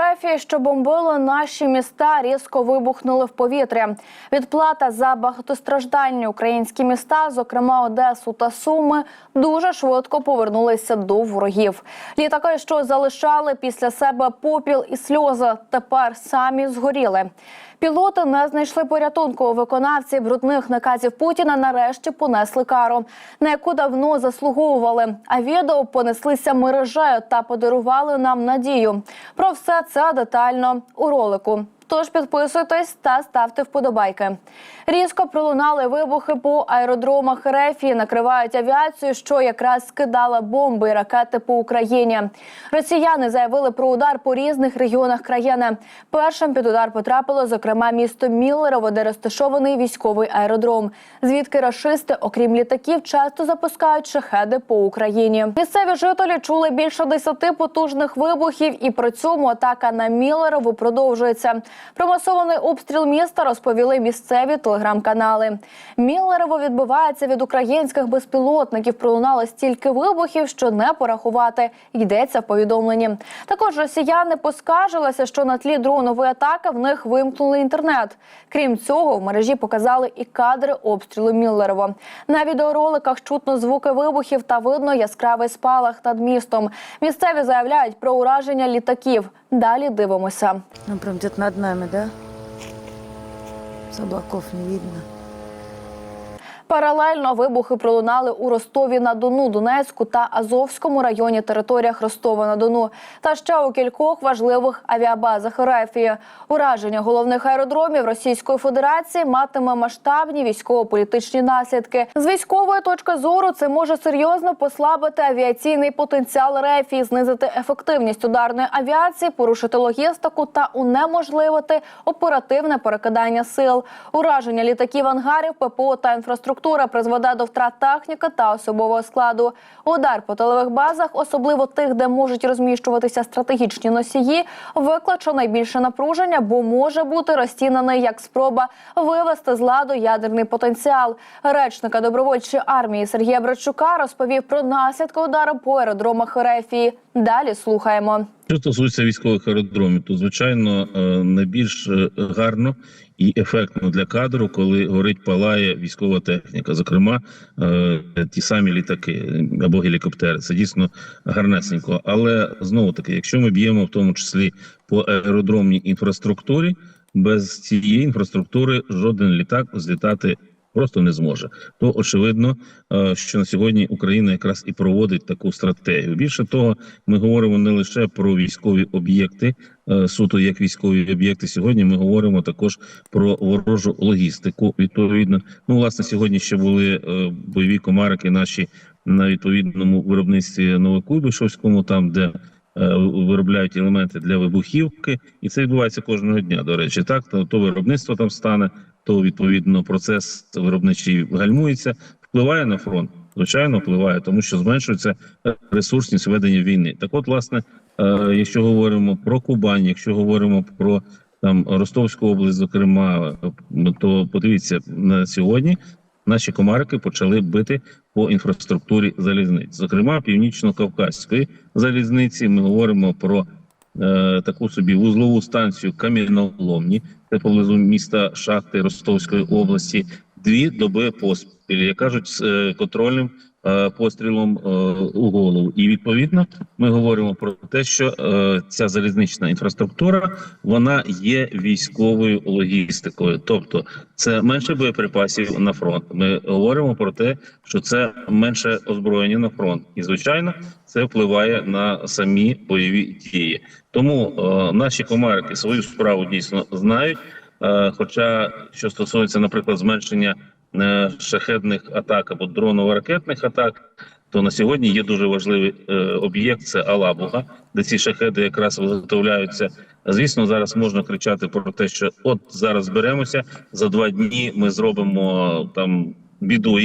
РФ, що бомбило наші міста, різко вибухнули в повітря. Відплата за багатостраждальні українські міста, зокрема Одесу та Суми, дуже швидко повернулися до ворогів. Літаки, що залишали після себе попіл і сльози, тепер самі згоріли. Пілоти не знайшли порятунку. Виконавці брудних наказів Путіна нарешті понесли кару, на яку давно заслуговували. А відео понеслися мережею та подарували нам надію. Про все це детально у ролику. Тож підписуйтесь та ставте вподобайки. Різко пролунали вибухи по аеродромах РФ і накривають авіацію, що якраз скидала бомби і ракети по Україні. Росіяни заявили про удар по різних регіонах країни. Першим під удар потрапило, зокрема, місто Міллерово, де розташований військовий аеродром, звідки рашисти, окрім літаків, часто запускають шахеди по Україні. Місцеві жителі чули більше десяти потужних вибухів, і при цьому атака на Міллерово продовжується. Про масований обстріл міста розповіли місцеві телеграм-канали. Міллерово відбивається від українських безпілотників. Пролунало стільки вибухів, що не порахувати. Йдеться в повідомленні. Також росіяни поскаржилися, що на тлі дронової атаки в них вимкнули інтернет. Крім цього, в мережі показали і кадри обстрілу Міллерово. На відеороликах чутно звуки вибухів та видно яскравий спалах над містом. Місцеві заявляють про ураження літаків. Далі дивимося. Ну, прям где-то над нами, да? С облаков не видно. Паралельно вибухи пролунали у Ростові на Дону, Донецьку та Азовському районі територіях Ростова на Дону та ще у кількох важливих авіабазах РФ. Ураження головних аеродромів Російської Федерації матиме масштабні військово-політичні наслідки. З військової точки зору це може серйозно послабити авіаційний потенціал РФ знизити ефективність ударної авіації, порушити логістику та унеможливити оперативне перекидання сил. Ураження літаків ангарів, ППО та інфраструктури призведе до втрат техніки та особового складу. Удар по тилових базах, особливо тих, де можуть розміщуватися стратегічні носії, викличе найбільше напруження, бо може бути розцінений як спроба вивести з ладу ядерний потенціал. Речника добровольчої армії Сергія Брачука розповів про наслідки удару по аеродромах РФ. Далі слухаємо. Що стосується військових аеродромів, то звичайно е, найбільш е, гарно і ефектно для кадру, коли горить палає військова техніка, зокрема е, ті самі літаки або гелікоптери. Це дійсно гарнесенько. Але знову таки, якщо ми б'ємо в тому числі по аеродромній інфраструктурі, без цієї інфраструктури жоден літак злітати. Просто не зможе, то очевидно, е, що на сьогодні Україна якраз і проводить таку стратегію. Більше того, ми говоримо не лише про військові об'єкти, е, суто як військові об'єкти. Сьогодні ми говоримо також про ворожу логістику. Відповідно, ну власне, сьогодні ще були е, бойові комарики наші на відповідному виробництві Новокуйбишевському, там де виробляють елементи для вибухівки, і це відбувається кожного дня. До речі, так то, то виробництво там стане, то відповідно процес виробничий гальмується, впливає на фронт. Звичайно, впливає, тому що зменшується ресурсність ведення війни. Так, от, власне, е, якщо говоримо про Кубань, якщо говоримо про там Ростовську область, зокрема, е, то подивіться на сьогодні. Наші комарики почали бити по інфраструктурі залізниць, зокрема північно-кавказької залізниці. Ми говоримо про е, таку собі вузлову станцію Кам'яноломні, це поблизу міста Шахти Ростовської області. Дві доби поспіль, як кажуть, з е, контрольним пострілом е, у голову. І відповідно ми говоримо про те, що е, ця залізнична інфраструктура вона є військовою логістикою, тобто це менше боєприпасів на фронт. Ми говоримо про те, що це менше озброєння на фронт, і звичайно, це впливає на самі бойові дії. Тому е, наші комарики свою справу дійсно знають. Е, Хоча що стосується, наприклад, зменшення е, шахедних атак або дроново-ракетних атак, то на сьогодні є дуже важливий е, об'єкт це Алабуга, де ці шахеди якраз виготовляються. Звісно, зараз можна кричати про те, що от зараз беремося за два дні. Ми зробимо е, там. Біду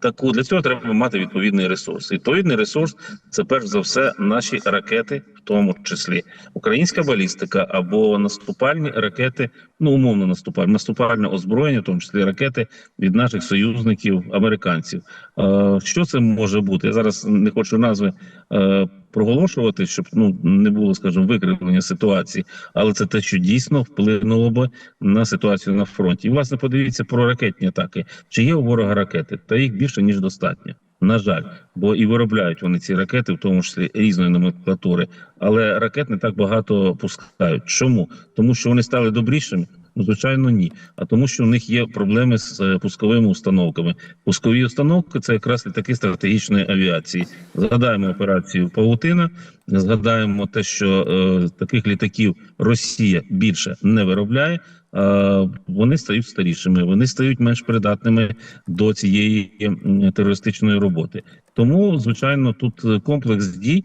таку для цього треба мати відповідний ресурс. Відповідний ресурс це перш за все наші ракети, в тому числі українська балістика або наступальні ракети, ну умовно наступальне, наступальне озброєння, в тому числі ракети від наших союзників американців. Е, що це може бути? Я зараз не хочу назви е, проголошувати, щоб ну не було, скажімо, викривлення ситуації, але це те, що дійсно вплинуло би на ситуацію на фронті. І власне подивіться про ракетні атаки. Чи є у ворога ракети? Та їх більше ніж достатньо. На жаль, бо і виробляють вони ці ракети, в тому числі різної номенклатури, але ракет не так багато пускають. Чому? Тому що вони стали добрішими. Ну, звичайно, ні. А тому, що у них є проблеми з е, пусковими установками. Пускові установки це якраз літаки стратегічної авіації. Згадаємо операцію Павутина. Згадаємо те, що е, таких літаків Росія більше не виробляє. Е, вони стають старішими, вони стають менш придатними до цієї терористичної роботи. Тому, звичайно, тут е, комплекс дій.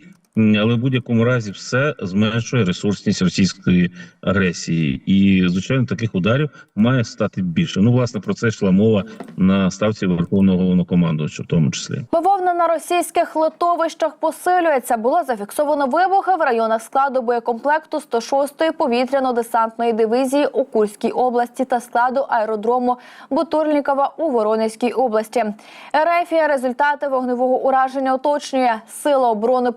Але в будь-якому разі все зменшує ресурсність російської агресії, і звичайно таких ударів має стати більше. Ну, власне, про це йшла мова на ставці верховного головнокомандувача, в тому числі. Бавовна на російських литовищах посилюється. Було зафіксовано вибухи в районах складу боєкомплекту 106-ї повітряно-десантної дивізії у Курській області та складу аеродрому Бутурнікова у Воронезькій області. Ерефія результати вогневого ураження уточнює. Сили оборони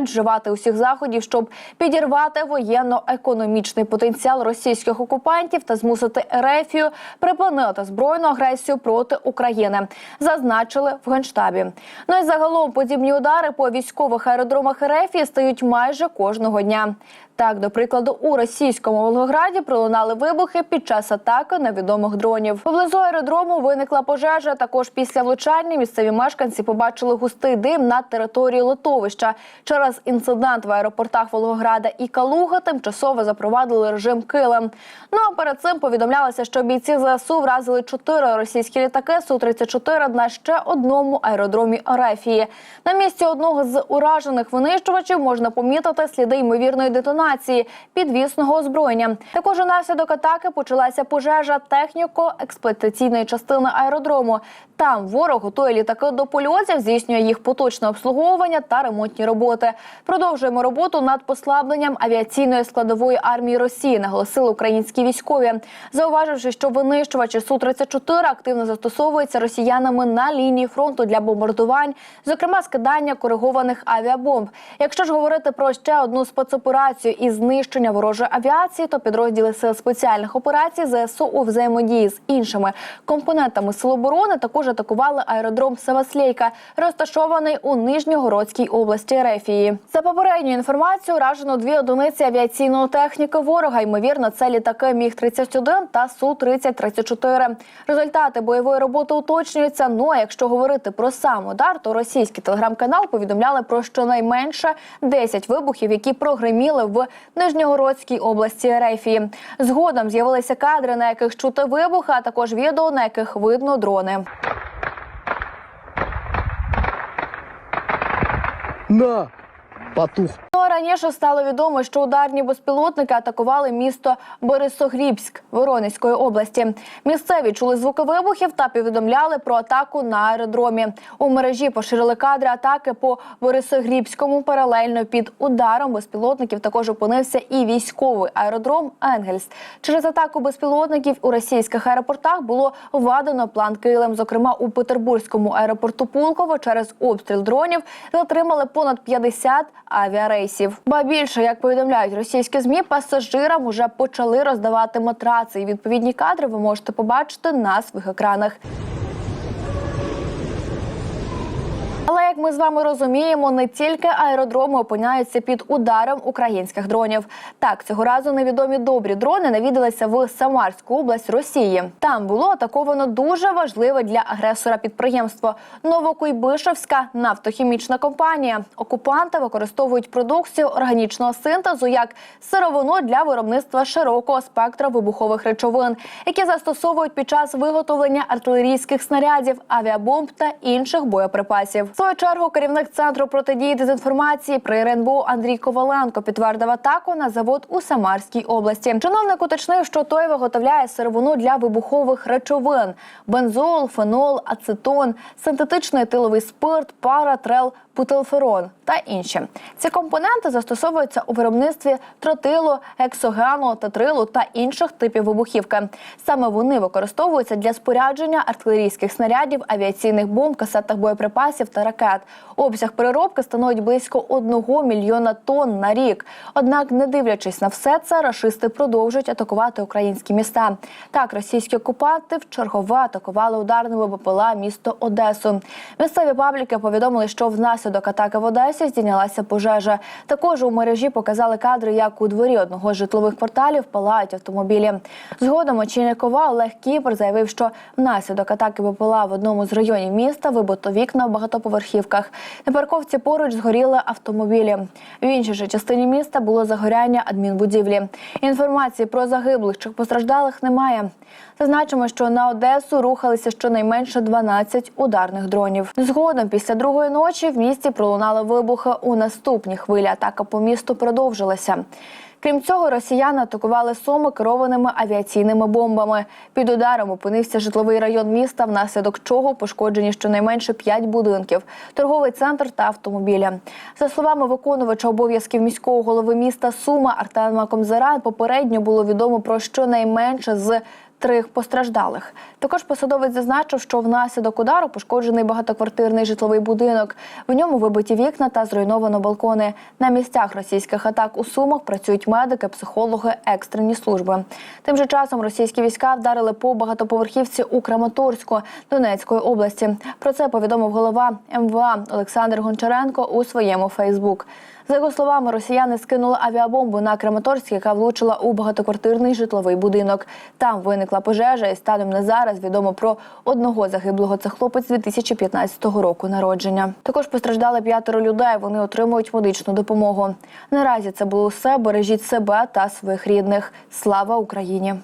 продовжують вживати усіх заходів, щоб підірвати воєнно-економічний потенціал російських окупантів та змусити Ерефію припинити збройну агресію проти України. Зазначили в генштабі. Ну і загалом подібні удари по військових аеродромах Ерефії стають майже кожного дня. Так, до прикладу, у російському Волгограді пролунали вибухи під час атаки невідомих дронів. Поблизу аеродрому виникла пожежа. Також після влучання місцеві мешканці побачили густий дим на території литовища. Через інцидент в аеропортах Волгограда і Калуга тимчасово запровадили режим килим. Ну а перед цим повідомлялося, що бійці ЗСУ вразили чотири російські літаки Су-34 на ще одному аеродромі Арефії. На місці одного з уражених винищувачів можна помітити сліди ймовірної детонації підвісного озброєння. Також унаслідок атаки почалася пожежа техніко-експлуатаційної частини аеродрому. Там ворог готує літаки до польотів, здійснює їх поточне обслуговування та ремонтні роботи. Продовжуємо роботу над послабленням авіаційної складової армії Росії, наголосили українські військові, зауваживши, що винищувачі су 34 активно застосовуються росіянами на лінії фронту для бомбардувань, зокрема скидання коригованих авіабомб. Якщо ж говорити про ще одну спецоперацію із знищення ворожої авіації, то підрозділи сил спеціальних операцій ЗСУ у взаємодії з іншими компонентами сил оборони також атакували аеродром Севаслейка, розташований у Нижньогородській області Рефії. За попередньою інформацією, уражено дві одиниці авіаційної техніки ворога. Ймовірно, це літаки Міг 31 та Су 3034 Результати бойової роботи уточнюються. Ну а якщо говорити про сам удар, то російський телеграм-канал повідомляли про щонайменше 10 вибухів, які прогреміли в Нижньогородській області Рефії. Згодом з'явилися кадри, на яких чути вибухи, а також відео, на яких видно дрони. На! Потух. А раніше стало відомо, що ударні безпілотники атакували місто Борисогрібськ Воронезької області. Місцеві чули звуки вибухів та повідомляли про атаку на аеродромі. У мережі поширили кадри атаки по Борисогрібському. Паралельно під ударом безпілотників також опинився і військовий аеродром Енгельс. Через атаку безпілотників у російських аеропортах було введено план Килим. Зокрема, у Петербурзькому аеропорту Пулково через обстріл дронів затримали понад 50 авіарейсів. Ба більше, як повідомляють російські змі, пасажирам уже почали роздавати матраци. І відповідні кадри ви можете побачити на своїх екранах. Як ми з вами розуміємо, не тільки аеродроми опиняються під ударом українських дронів. Так, цього разу невідомі добрі дрони навідалися в Самарську область Росії. Там було атаковано дуже важливе для агресора підприємство Новокуйбишевська нафтохімічна компанія. Окупанти використовують продукцію органічного синтезу як сировину для виробництва широкого спектра вибухових речовин, які застосовують під час виготовлення артилерійських снарядів, авіабомб та інших боєприпасів. Чергу керівник центру протидії дезінформації при РНБО Андрій Коваленко підтвердив атаку на завод у Самарській області. Чиновник уточнив, що той виготовляє сировину для вибухових речовин: бензол, фенол, ацетон, синтетичний етиловий спирт, пара, трел. Бутилферон та інші. Ці компоненти застосовуються у виробництві тротилу, гексогену, тетрилу та інших типів вибухівки. Саме вони використовуються для спорядження артилерійських снарядів, авіаційних бомб, касетних боєприпасів та ракет. Обсяг переробки становить близько 1 мільйона тонн на рік. Однак, не дивлячись на все це, рашисти продовжують атакувати українські міста. Так, російські окупанти вчергове атакували ударними БПЛА місто Одесу. Місцеві пабліки повідомили, що внаслідок атаки в Одесі здійнялася пожежа. Також у мережі показали кадри, як у дворі одного з житлових кварталів палають автомобілі. Згодом очільник ОВА Олег Кіпр заявив, що внаслідок атаки БПЛА в одному з районів міста вибито вікна в багатоповерхівках. На парковці поруч згоріли автомобілі. В іншій же частині міста було загоряння адмінбудівлі. Інформації про загиблих чи постраждалих немає. Зазначимо, що на Одесу рухалися щонайменше 12 ударних дронів. Згодом, після другої ночі, в місті пролунали вибухи. У наступній хвилі атака по місту продовжилася. Крім цього, росіяни атакували Суми керованими авіаційними бомбами. Під ударом опинився житловий район міста, внаслідок чого пошкоджені щонайменше 5 будинків, торговий центр та автомобіля. За словами виконувача обов'язків міського голови міста Сума Артема Комзара, попередньо було відомо про щонайменше з трьох постраждалих. Також посадовець зазначив, що внаслідок удару пошкоджений багатоквартирний житловий будинок. В ньому вибиті вікна та зруйновано балкони. На місцях російських атак у Сумах працюють медики, психологи, екстрені служби. Тим же часом російські війська вдарили по багатоповерхівці у Краматорську Донецької області. Про це повідомив голова МВА Олександр Гончаренко у своєму Фейсбук. За його словами, росіяни скинули авіабомбу на Краматорськ, яка влучила у багатоквартирний житловий будинок. Там виникла пожежа, і станом на зараз відомо про одного загиблого. Це хлопець 2015 року народження. Також постраждали п'ятеро людей. Вони отримують медичну допомогу. Наразі це було все. Бережіть себе та своїх рідних. Слава Україні!